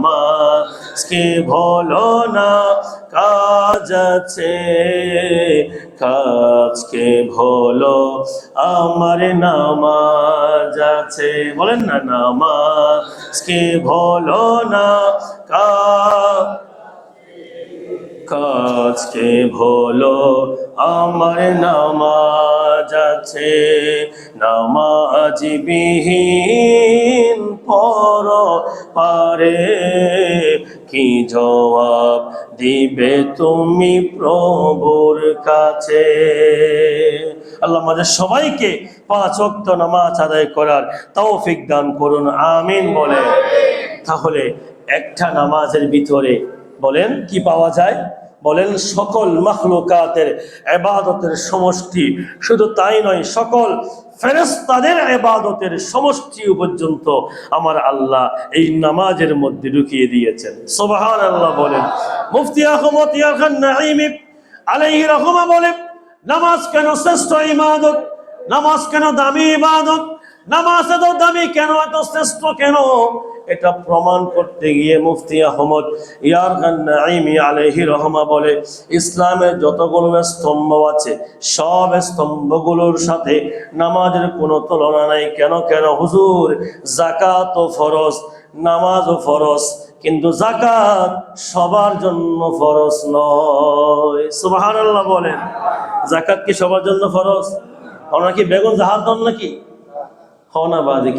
নামাজকে ভুলো না, কাজ আছে। কাজকে ভুলো, আমার নামাজ আছে। বলেন না, নামাজকে ভুলো না কাজ কাজকে ভোলো, আমার নামাজ আছে। নামাজ বিহীন পর। কি জবাব দিবে তুমি প্রভুর কাছে? আল্লাহ আমাদের সবাইকে পাঁচ অক্ত নামাজ আদায় করার তৌফিক দান করুন আমিন বলে। তাহলে একটা নামাজের ভিতরে বলেন কি পাওয়া যায়? বলেন, সকল মখলুকাতের এবাদতের সমষ্টি। শুধু তাই নয়, সকল ফেরেস্তাদের এবাদতের সমষ্টি পর্যন্ত আমার আল্লাহ এই নামাজের মধ্যে ঢুকিয়ে দিয়েছেন। সোবাহান আল্লাহ বলেন, মুফতি আহমদ ইয়ার খান নাইমি আলাইহি রহমা বলেন, নামাজ কেন শ্রেষ্ঠ ইবাদত? নামাজ কেন দামি ইবাদত? নামাজ এত দামি কেন? এত শ্রেষ্ঠ কেন? এটা প্রমাণ করতে গিয়ে মুফতি আহমদ ইয়ার নাইমি আলহি রহমা বলে ইসলামের যতগুলো স্তম্ভ আছে, সব স্তম্ভগুলোর সাথে নামাজের কোনো তুলনা নাই। কেন কেন? হুজুর জাকাত ও ফরজ, নামাজ ও ফরজ, কিন্তু জাকাত সবার জন্য ফরজ নয়। সুবহানাল্লাহ বলেন জাকাত কি সবার জন্য ফরজ? আমরা কি বেগুন জাহাজ নাকি? হওয়া না বাদে কি